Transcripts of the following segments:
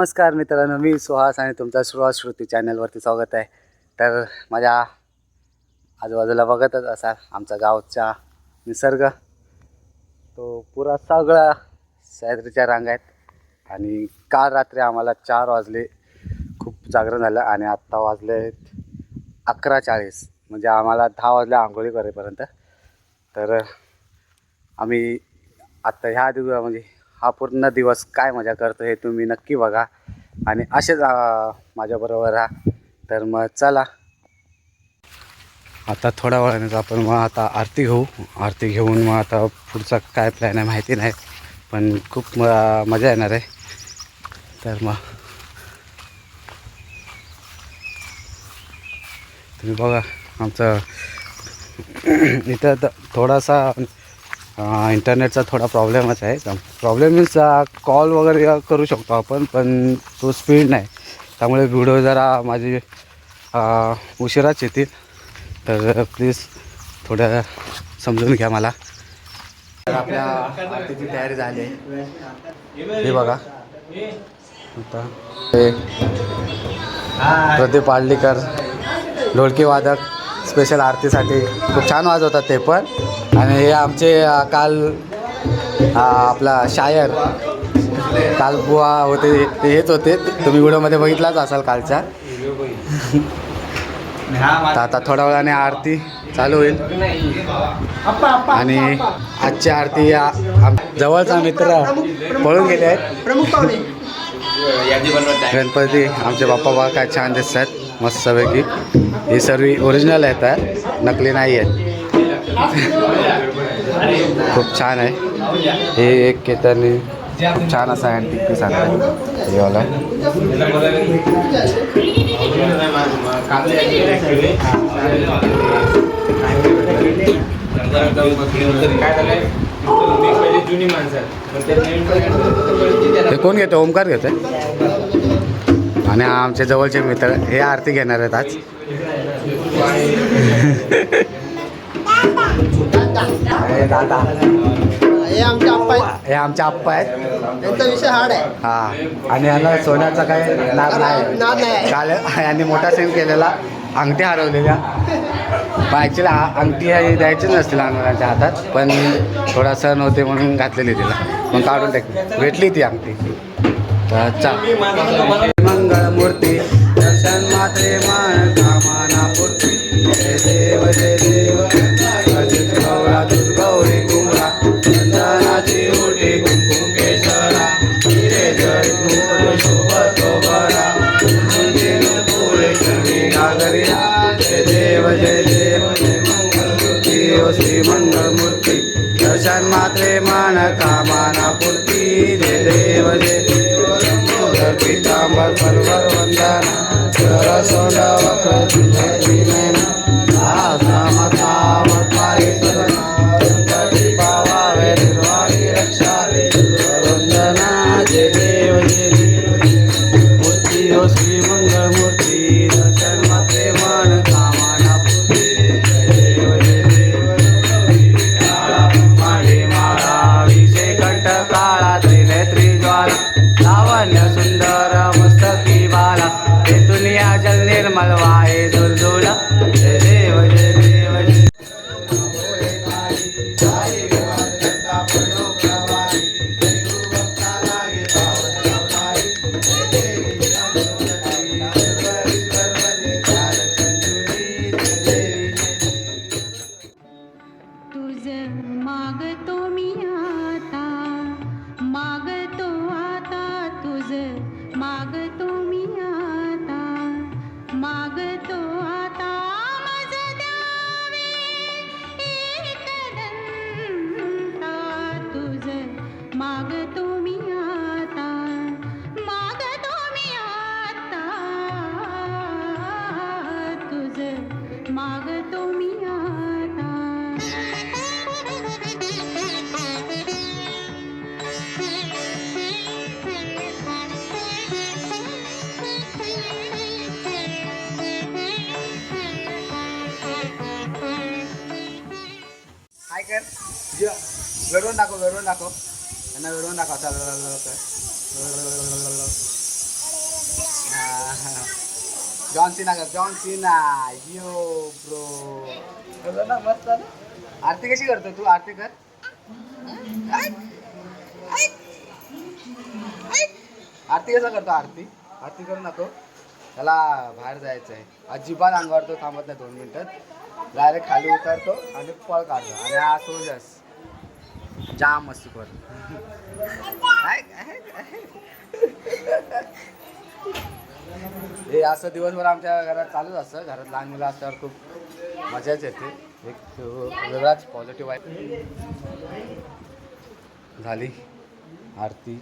नमस्कार मित्रांनो मी सुहास आणि तुमचा सुहास श्रुती चॅनलवरती स्वागत आहे. तर माझ्या आजूबाजूला बघतच असाल आमचा गावचा निसर्ग. तो पुरा सगळा सह्याद्रीच्या रांग आहेत. आणि काल रात्री आम्हाला चार वाजले खूप जागरण झालं आणि आत्ता वाजले आहेत अकरा चाळीस. म्हणजे आम्हाला दहा वाजले आंघोळी करेपर्यंत. तर आम्ही आत्ता ह्या दिवसा म्हणजे हा पूर्ण दिवस काय मजा करतो हे तुम्ही नक्की बघा. आणि असेच माझ्याबरोबर राहा. तर मग चला. आता थोड्या वेळाने आपण मग आता आरती घेऊ. आरती घेऊन मग आता पुढचा काय प्लॅन आहे माहिती नाही. पण खूप म मजा येणार आहे. तर मग तुम्ही बघा आमचं इथं थोडासा इंटरनेटचा थोडा प्रॉब्लेमच आहे. प्रॉब्लेम मीन्स कॉल वगैरे करू शकतो आपण पण तो स्पीड नाही. त्यामुळे व्हिडिओ जरा माझी उशिराच येतील. तर प्लीज थोडं समजून घ्या मला. तर आपल्या आरतीची तयारी झाली आहे. हे बघा. आता प्रदीप आडलीकर ढोलकी वादक स्पेशल आरतीसाठी. खूप छान वाजवतात ते पण. आणि हे आमचे काल आपला शायर कालबुवा होते ते हेच होते. तुम्ही व्हिडिओमध्ये बघितलाच असाल कालच्या. तर आता थोड्या वेळाने आरती चालू होईल. आणि आजची आरती या जवळचा मित्र पळून गेले आहेत. गणपती आमचे बाप्पा बा काय छान दिसतात मस्तपैकी. हे सर्व ओरिजिनल आहेत नकली नाही आहेत खूप छान आहे. हे एक केतानी खूप छान असा अँटिक पीस आणला हे वाला. हे कोण घेतं? ओमकार घेतं? आणि आमचे जवळचे मित्र हे आरती घेणार आहेत आज. हे दादा हे आमचे आप्पा आहेत. हे आमचे आप्पा आहेत. त्यांचा विषय हार्ड आहे. हा. आणि याला सोन्याचा काही नाद नाही. नाद नाही. काल यांनी मोठा सेम केलेला. अंगठी हरवलेल्या. ॲक्च्युली अंगठी हे द्यायची नसते लहान मुलांच्या हातात. पण थोडा सण होते म्हणून घातलेली तिला. मग काढून टाकली. भेटली ती अंगठी. तर चल. मंगळ मूर्ती दर्शन मात्रे मान कामाना पूर्ती. जय देव जय देव. que. वेळवून दाखव वेळवून दाखव. त्यांना वेळवून दाखव. चाल जॉन सीना कर जॉन सीना यो ब्रो. ना मस्त ना आरती कशी करतो तू? आरती कर. आरती कसं करतो? आरती. आरती करू नको त्याला बाहेर जायचं आहे अजिबात अंगावर तो थांबत नाही दोन मिनटात डायरेक्ट खाली उतरतो आणि पळ काढतो. आणि हा सोजस जाम मस्ती कर. हे असं दिवसभर आमच्या घरात चालूच असतं. घरात लहान मुलं असल्यावर खूप मजाच येते. एक वेगळाच पॉझिटिव्ह आहे झाली आरती.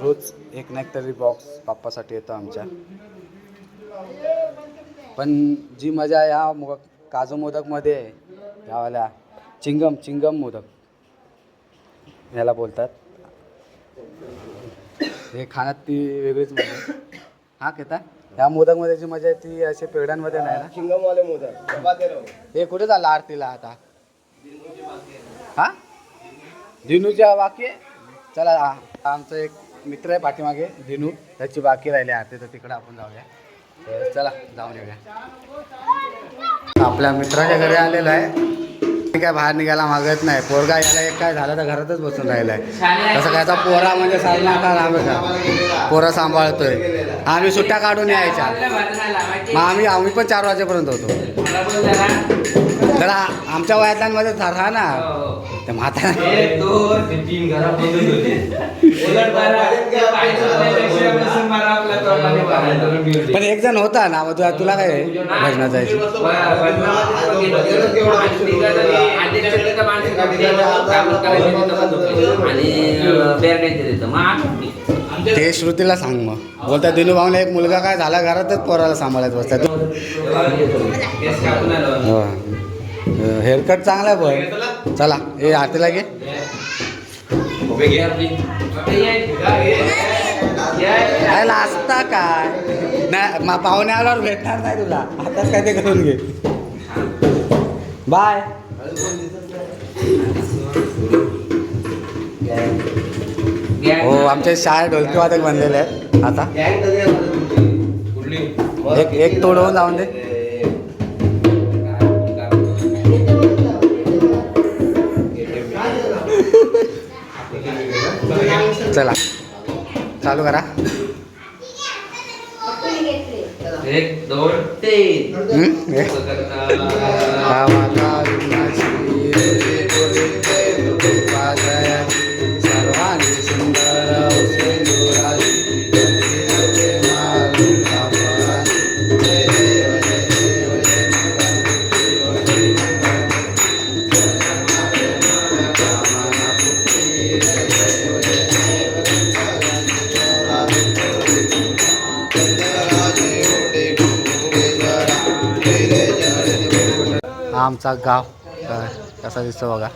रोज एक ना एक तरी बॉक्स बाप्पासाठी येतो आमच्या. पण जी मजा या मो काजू मोदकमध्ये यावाल्या चिंगम चिंगम मोदक. याला बोलतात. हे खाण्यात ती वेगळीच मजा. हा केता या मोदकमध्ये जी मजा आहे ती असे पेढ्यांमध्ये नाही ना? चिंगमवाले मोदक. हे कुठे झालं आरतीला आता? हा? दिनूच्या बाकी आहे? चला आमचं एक मित्र आहे पाठीमागे दिनू. त्याची बाकी राहिली आरती तर तिकडे आपण जाऊया. चला जाऊन येऊया. आपल्या मित्राच्या घरी आलेलो आहे. मी काय बाहेर निघायला मागत नाही. पोरगा याला एक काय झालं तर घरातच बसून राहिलाय. तसं काय पोरा म्हणजे साधना का लांब का? पोरा सांभाळतोय. आम्ही सुट्ट्या काढून यायच्या. मग आम्ही आम्ही पण चार वाजेपर्यंत होतो. जरा आमच्या वयातल्यांमध्ये राहा ना. ते म्हातारा पण एक जण होता ना मग तुला- तुला काय भजना जायची? ते श्रुतीला सांग मग. बोलता दिनू भाऊने एक मुलगा काय झाला घरातच पोराला सांभाळत बसता हेअरकट चांगला आहे पण. चला हे आरतीला घे. काय असता काय? नाही मा- पाहुणे आल्यावर भेटणार नाही तुला. आताच काय ते करून घे. बाय. हो आमच्या शाळेत ढोलकी वादक बनलेले आहेत. आता. एक एक तोडवून जाऊन दे. चला चालू करा एक दोन तीन? हे. आमचा गाव कसा दिसतो बघा.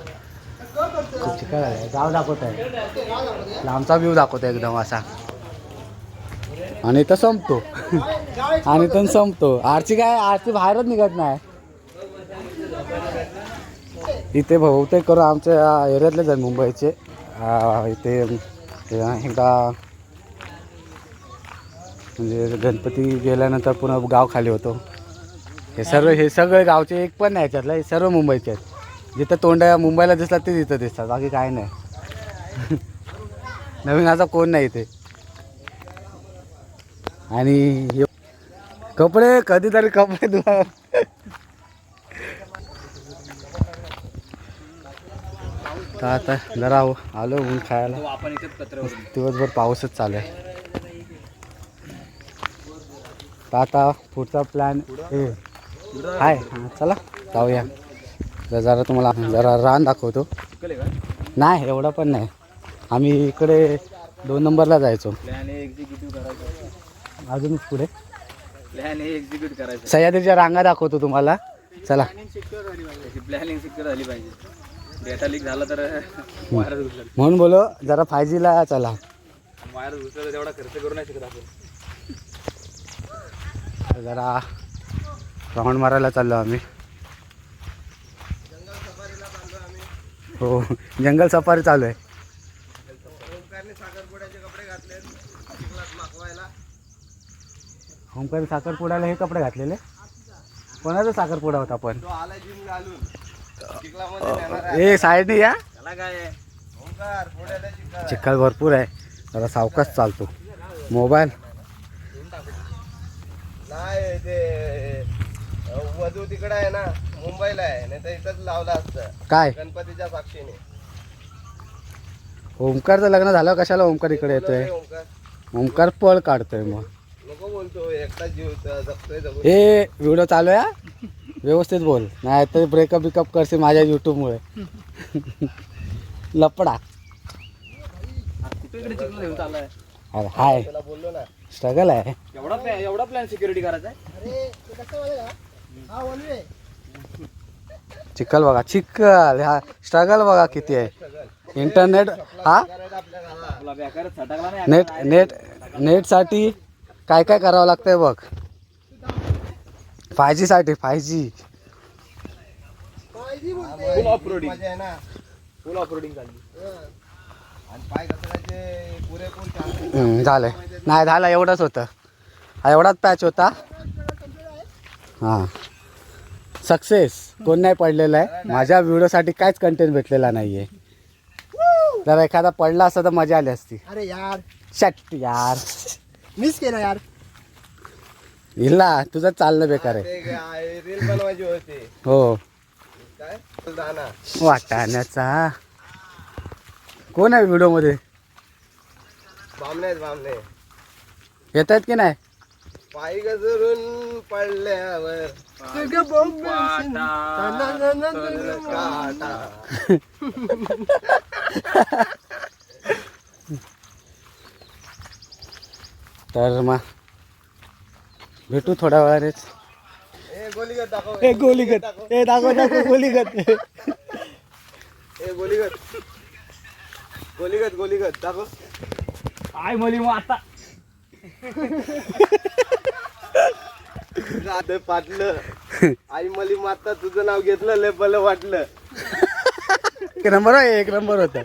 खूप चिकट आहे. गाव दाखवत आहे लांबचा व्ह्यू दाखवतो एकदम असा. आणि तर संपतो. आणि तर संपतो. आरची काय आरची बाहेरच निघत नाही. इथे बहुतेक करून आमच्या एरियातलेच आहेत मुंबईचे. इथे एकदा म्हणजे गणपती गेल्यानंतर पुन्हा गाव खाली होतो. हे सर्व हे. सगळे गावचे एक पण नाही याच्यातलं हे सर्व मुंबईचे आहेत. जिथं तोंड मुंबईला दिसतात ते तिथं दिसतात बाकी काय नाही. नवीन असा कोण नाही इथे. आणि कपडे कधीतरी कपडे धुवा. तर आता जरा आलो ऊन खायला. दिवसभर पाऊसच चालू आहे. तर आता पुढचा प्लॅन हाय. हां चला जाऊया. तर जरा तुम्हाला जरा रान दाखवतो. नाही एवढा पण नाही. आम्ही इकडे दोन नंबरला जायचो. अजून पुढे? सह्याद्रीच्या रांगा दाखवतो तुम्हाला. चला. प्लॅनिंग सिक्युअर झाली पाहिजे. डेटा लीक झाला तर म्हणून बोलो जरा फायजीला चला. तेवढा खर्च करू नाही शकत आपण. जरा राऊंड मारायला चाललो आम्ही. हो जंगल सफारी चालू आहे. ओमकार साखरपुड्याला हे कपडे घातलेले. कोणाचा साखरपुडा होता पण? ए साईडने या. चिखल भरपूर आहे. जरा सावकाश चालतो. मोबाईल. नाही वधू तिकडे आहे ना मुंबईला आहे नाही तर इथंच लावलं असतं. काय? गणपतीच्या साक्षीने. ओमकारचं लग्न झालं कशाला ओमकार इकडे येतोय? ओंकार. ओमकार पळ काढतोय मग. नको बोलतो एकटा जीव त- जगतोय जगू हे व्हिडिओ चालू आहे हा? व्यवस्थित बोल नाही तर ब्रेकअप बिकअप करशील माझ्या युट्यूबमुळे लपडा. कुठे इकडे चिखल घेऊन चाललाय? अरे हाय. त्याला बोललो ना. स्ट्रगल आहे. एवढा प्लॅन एवढा प्लॅन सिक्युरिटी करायचा आहे? चिखल बघा चिखल. हा स्ट्रगल बघा किती आहे. इंटरनेट हा? नेट नेट नेटसाठी काय काय करावं लागतंय बघ. फाय जीसाठी फाय जी फुल ऑफ रोडिंग फुल ऑफ रोडिंग झालंय. नाही झालं एवढंच होतं. हा एवढाच पॅच होता. हां. सक्सेस कोण नाही पडलेला आहे. माझ्या व्हिडिओसाठी काहीच कंटेंट भेटलेला नाही आहे जर एखादा पडला असता तर मजा आली असती. अरे यार. शट यार. मिस केलं यार. इल्ला तुझं चाललं बेकार आहे. ते रील बनवायची होती. हो. काय? वाटाण्याचा. कोण आहे व्हिडिओमध्ये? बामणे आहेत बामणे. येत आहेत की नाही? पायी पडल्यावर तर मग भेटू थोड्या वेळानेच. ए गोलीगत दाखव. ए गोलीगत. ए दाखव दाखव गोलीगत. ए गोलीगत. गोलीगत गोलीगत. दाखव. काय मली मग आता. रात पाटलं आई मली माता तुझं नाव घेतलं लय बलं वाटलं. एक नंबर आहे एक नंबर होता.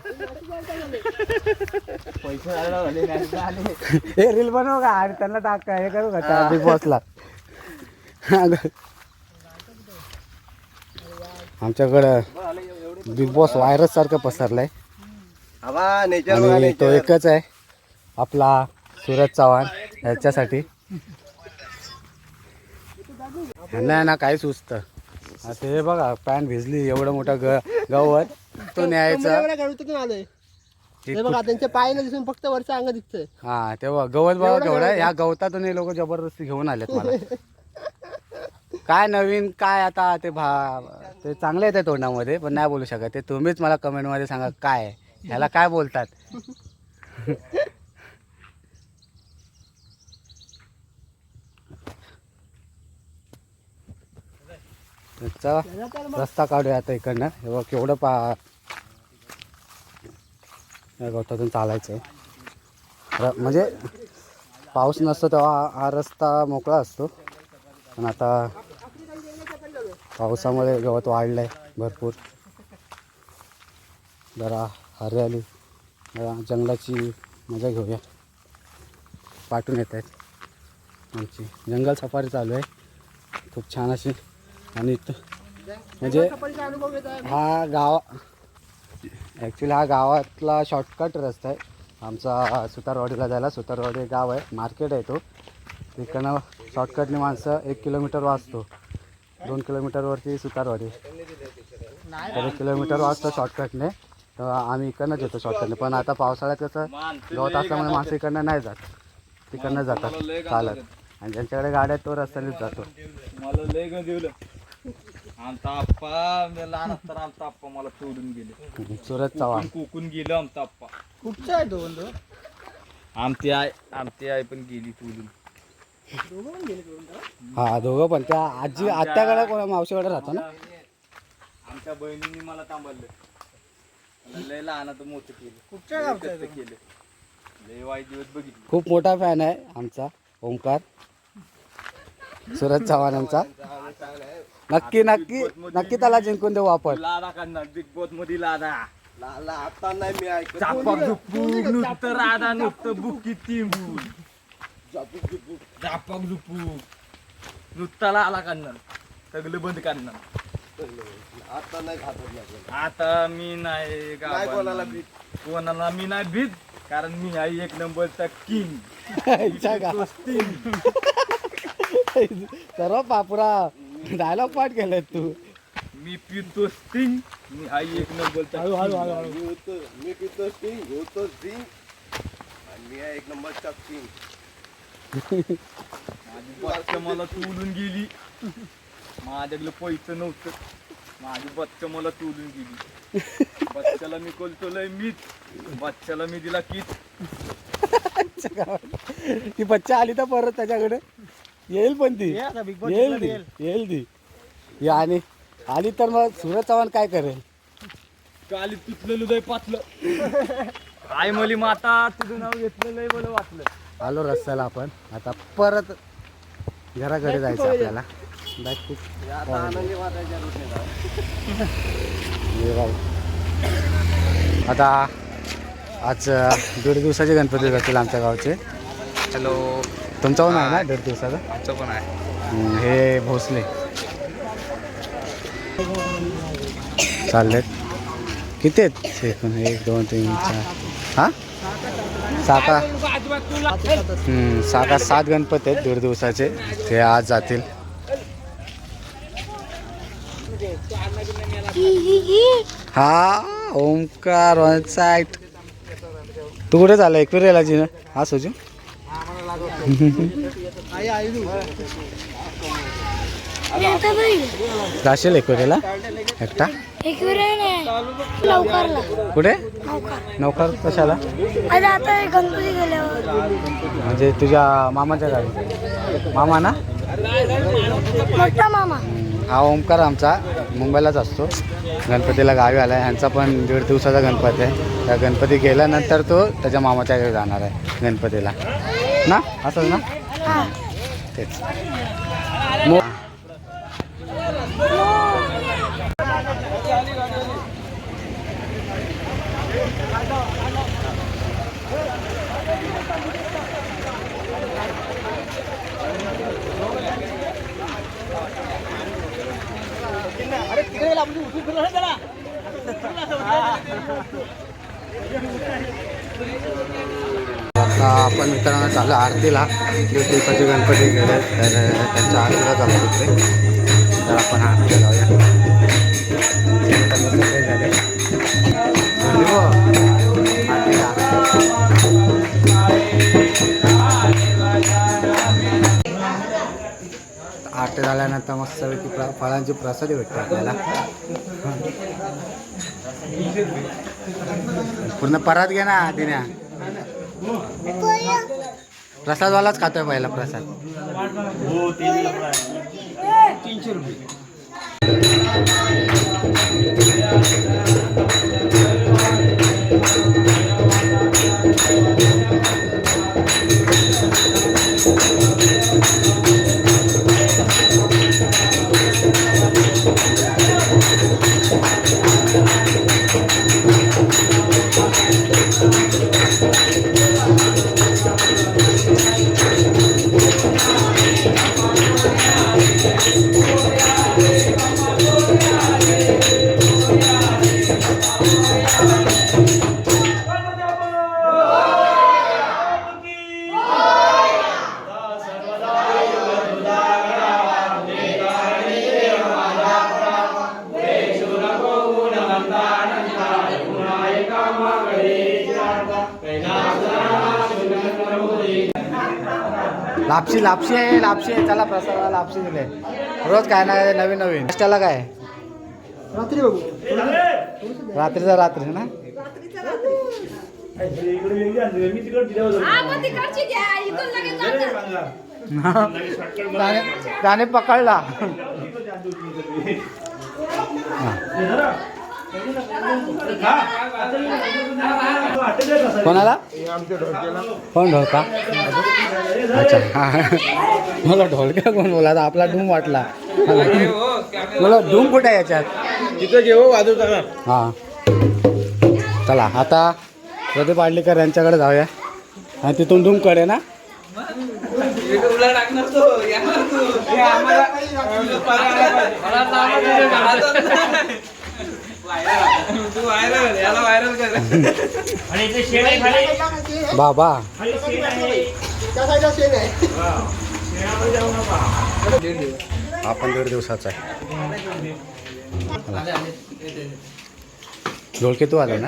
हे रील बनव का? आणि त्यांना टाक हे करू का बिग बॉसला आमच्याकडं बिग बॉस व्हायरस सारखं पसरलंय. हवा नेचर आणि तो एकच आहे आपला सूरज चव्हाण ह्याच्यासाठी ह्यांना ना काही सुचतं आता हे बघा पॅन्ट भिजली एवढं मोठं ग गवत. तो न्यायचा. आलोय. हे बघा त्यांच्या पायाला दिसून फक्त वरचं अंग दिसतंय. हा तेव्हा गवत बघा केवढं. ह्या गवतातून हे लोक जबरदस्ती घेऊन आलेत मला. काय नवीन काय आता ते भा ते चांगले येते तोंडामध्ये पण नाही बोलू शकत. ते तुम्हीच मला कमेंटमध्ये सांगा काय. ह्याला काय बोलतात? त्याचा रस्ता काढूया आता इकडनं. हे बघ केवढं पा या गवतातून चालायचं आहे र- म्हणजे पाऊस नसतो तेव्हा हा- रस्ता मोकळा असतो. पण आता पावसामुळे गवत वाढलं आहे भरपूर. जरा हरियाली जंगलाची मजा घेऊया. पाठून येत आहेत आमची. जंगल सफारी चालू आहे. खूप छान अशी. आणि म्हणजे हा गाव ॲक्च्युली हा गावातला शॉर्टकट रस्ता आहे. आमचा सुतारवाडीला जायला सुतारवाडी गाव आहे मार्केट आहे तो. तिकडनं शॉर्टकटने माणसं एक किलोमीटर वाचतो. दोन किलोमीटरवरती सुतारवाडी. तर एक किलोमीटर वाचतो शॉर्टकटने तर आम्ही इकडनंच येतो शॉर्टकटने पण आता पावसाळ्यात कसं गवत असल्यामुळे माणसं इकडनं नाही जात. तिकडनं जातात चालत. आणि ज्यांच्याकडे गाड्या आहेत तो रस्त्यानेच जातो. मला लय आमचा आप्पा मी लहान असताना आमचा आप्पा मला सोडून गेले. सुरज चव्हाण. कोकून गेलं आमचा आप्पा. कुठचा आहे तो बंधू आमची आई आमची आई पण गेली सोडून. हा दोघं पण. त्या आजी आत्याकडे कोणा मावशीकडे राहतो ना? आमच्या बहिणींनी मला थांबवलं. मला लय लहानाचं मोठं केलं. कुठच्या लय गावचा आहे कष्ट केलं. लय वाईट दिवस बघितले. खूप मोठा फॅन आहे आमचा ओंकार. सुरज चव्हाणांचा नक्की नक्की नक्की त्याला जिंकून देऊ आपण. लादा काढणार बिग बॉसमध्ये लादा लाला आता नाही मी ऐकत. झुपूक नुसतं राधा नुसतं बुकी तिंबून चापक झुपूक नुसताला आला काढणार सगळं बंद करणार आता नाही घाबरत नाही आता मी नाही नाही गावाला. कोणाला भीत. कोणाला मी नाही भीत कारण मी आहे एक नंबरचा किंग का? सर्व पापुरा. डायलॉग पाठ केलाय तू. मी पितो स्टिंग मी आहे एक नंबरचा हळू हळू. हळू हळू. मी होतो मी पितो स्टिंग होतो झिंग आणि मी आहे एक नंबरचा किंग माझी बच्चा मला तोडून गेली. माझ्याकडे पैसे नव्हतं. माझी बच्चा मला तोडून गेली. बच्च्याला मी कोलतोलय मीच. बच्च्याला मी दिला कीच ती बच्चा आली तर परत त्याच्याकडे. येईल पण ती. ये आता येईल ती. येईल. येईल ती. ये आणि आली तर मग सूरज चव्हाण काय करेल? काली तुटलं हृदय पातलं. काय मली माता तुझं नाव घेतलं लय मला वाटलं. आलो रस्त्याला आपण. आता परत घराकडे जायचं आपल्याला. आता आज अ, दीड दिवसाचे गणपती जातील आमच्या गावचे. हॅलो. तुमचा पण आहे ना दीड दिवसाचा? आमचं पण आहे. हम्म, हे भोसले. चाललेत. किती आहेत? एकूण एक दोन तीन चार. हा? साका हम्म, साका सात गणपती आहेत दीड दिवसाचे. ते आज जातील. हा ओमकार साईट. तू कुठे झाला एकविरेला जी ना हा सोजू? जाशील एकविरेला एकटा? कुठे? नौकर. कशाला? म्हणजे तुझ्या मामाच्या गावी. मामा ना? मामा. हा ओमकार आमचा मुंबईलाच असतो. गणपतीला गावी आला आहे ह्यांचा पण दीड दिवसाचा गणपती आहे. त्या गणपती गेल्यानंतर तो त्याच्या मामाच्या घरी जाणार आहे गणपतीला. ना? असंच ना? हा. तेच. मो- आपण आपण मित्रांनो चालू आरतीला. दीड दिवसाचे गणपती गेले तर त्यांच्या आरतीला चालू तिकडे. तर आपण आरतीला जाऊया. मस्त आरती झाल्यानंतर मस्तपैकी प्र फळांची प्रसादी भेटते आपल्याला. पूर्ण परत घे ना दिन्या. प्रसादवालाच खातोय पहिला प्रसाद. लापशी लापशी आहे लापशी आहे. चला प्रसादाला लापशी दिले. रोज काय ना काय नवीन नवीन. नाश्त्याला काय? रात्री बघू. रात्रीचा रात्री ना? त्याने पकडला. कोणाला कोण ढोलका अच्छा हा. मला ढोलका कोण बोला आता आपला डूम वाटला मला डूम कुठे आहे याच्यात तिथं घेऊ वाजवताना हा चला आता प्रदीप आडलेकर यांच्याकडे जाऊया आणि तिथून तुमकडे ना बाबा। त्या साईडला शेण आहे. हा पण दीड दिवसाचा आहे ढोलके तू आला ना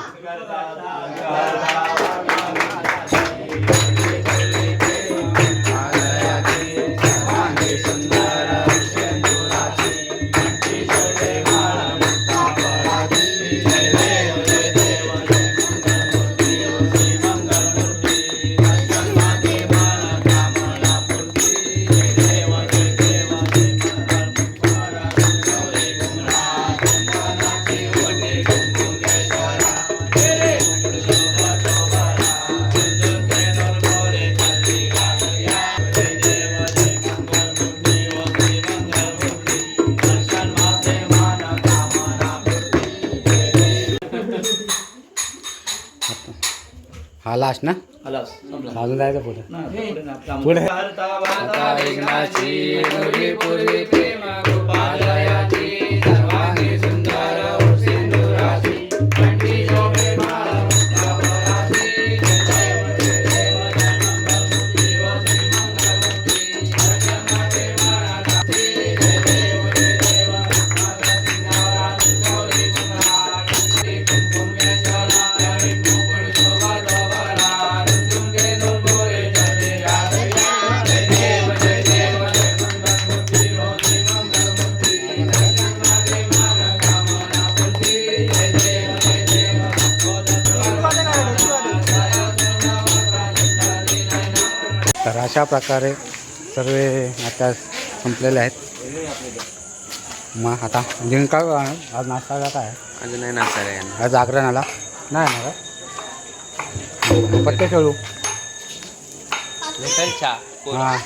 Bye. लास्ट ना? अजून जायचं पुढे. पुढे अशा प्रकारे सर्व आता संपलेले आहेत. मग आता करणार? आज नाश्ता काय? अजून नाही नाचता रे आज जागरणाला नाही ना पत्ते खेळू. हां.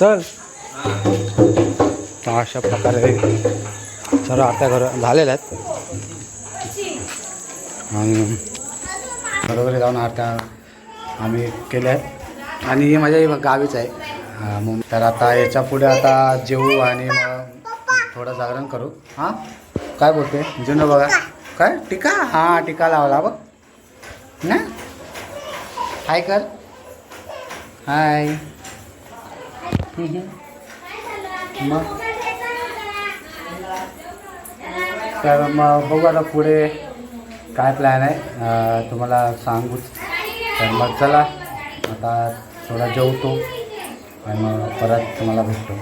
चल. अशा प्रकारे सर्व आता घर झालेल्या आहेत. आणि बरोबर जाऊन आता आम्ही केले आहेत. आणि हे माझ्या गावीच आहे. मग तर आता याच्यापुढे आता जेवू आणि मग थोडं जागरण करू. हां? काय बोलते जुनं बघा. काय? टीका? हां टीका लावला बघ. ना? हाय कर. हाय. मग? तर मग बघू आता पुढे काय प्लॅन आहे. तुम्हाला सांगूच. तर मग चला. आता थोडा जेवतो आणि मग परत तुम्हाला भेटतो.